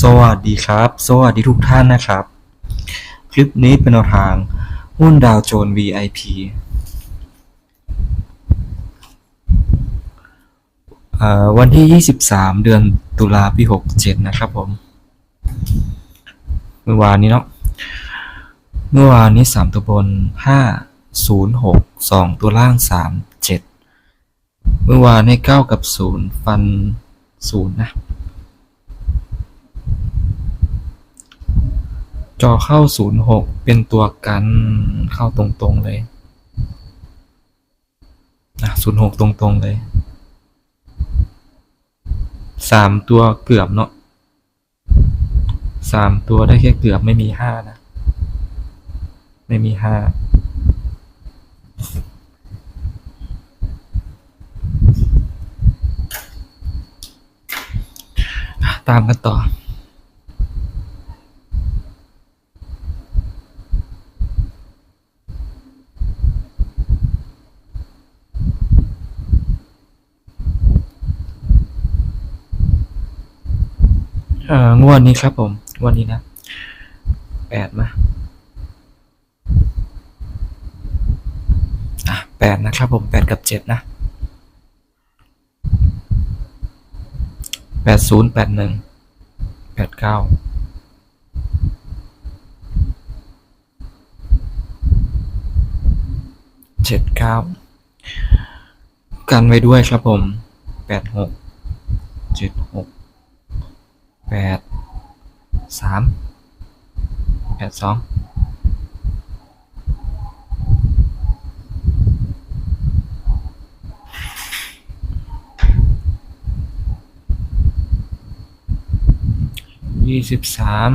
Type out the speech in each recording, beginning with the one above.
สวัสดีครับ สวัสดีทุกท่านนะครับ คลิปนี้เป็นแนวทางหุ้นดาวโจน VIP เอ่อวันที่ 23 เดือนตุลาปี 67 นะครับผม เมื่อวานนี้เนาะ เมื่อวานนี้ 3 ตัวบน 5 0 6 2 ตัวล่าง 3 7 เมื่อวานให้ 9 กับ 0 ฟัน 0 นะ จอเข้า 06 เป็นตัวกันเข้าตรงๆเลยนะ06 ตรงๆเลยสามตัวเกือบเนาะสามตัวได้แค่เกือบไม่มีห้านะ ไม่มีห้าตามกันต่อ อ่องวดนี้ครับผมงวดนี้นะแปดมาอะแปดนะครับผมแปดกับเจ็ดนะแปดศูนย์แปดหนึ่งแปดเก้าเจ็ดเก้ากันไว้ด้วยครับผมแปดหกเจ็ดหก แปดสามแปดสองยี่สิบสาม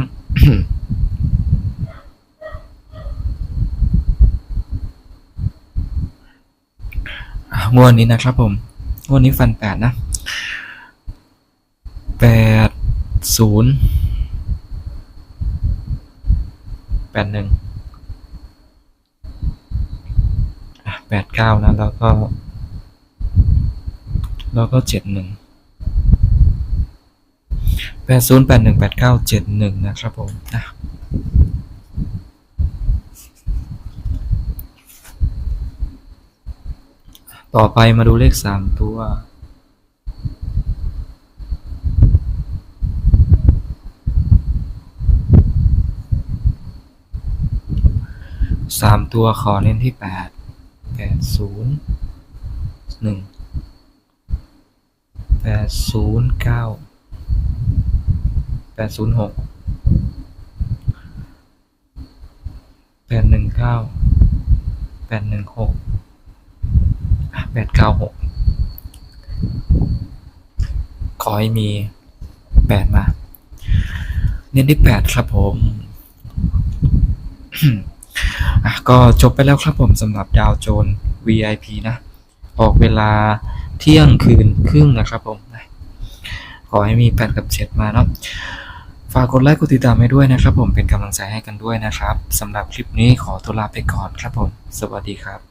งวดนี้นะครับผม งวดนี้ฟันแปดนะ ศูนย์แปดหนึ่งแปดเก้านะ แล้วก็ แล้วก็เจ็ดหนึ่งแปดศูนย์แปดหนึ่งแปดเก้าเจ็ดหนึ่งนะครับผมนะต่อไปมาดูเลขสามตัว สามตัวขอเน้นที่แปดแปดศูนย์หนึ่งแปดศูนย์เก้าแปดศูนย์หกแปดหนึ่งเก้าแปดหนึ่งหกแปดเก้าหกขอให้มีแปดมา เน้นที่แปดครับผม ก็จบไปแล้วครับผมสำหรับดาวโจน VIP นะ ออกเวลาเที่ยงคืนครึ่งนะครับผมขอให้มีแปดกับเจ็ดมาเนาะฝากกดไลค์กดติดตามให้ด้วยนะครับ ผมเป็นกำลังใจให้กันด้วยนะครับสำหรับคลิปนี้ขอตัวลาไปก่อนครับผม สวัสดีครับ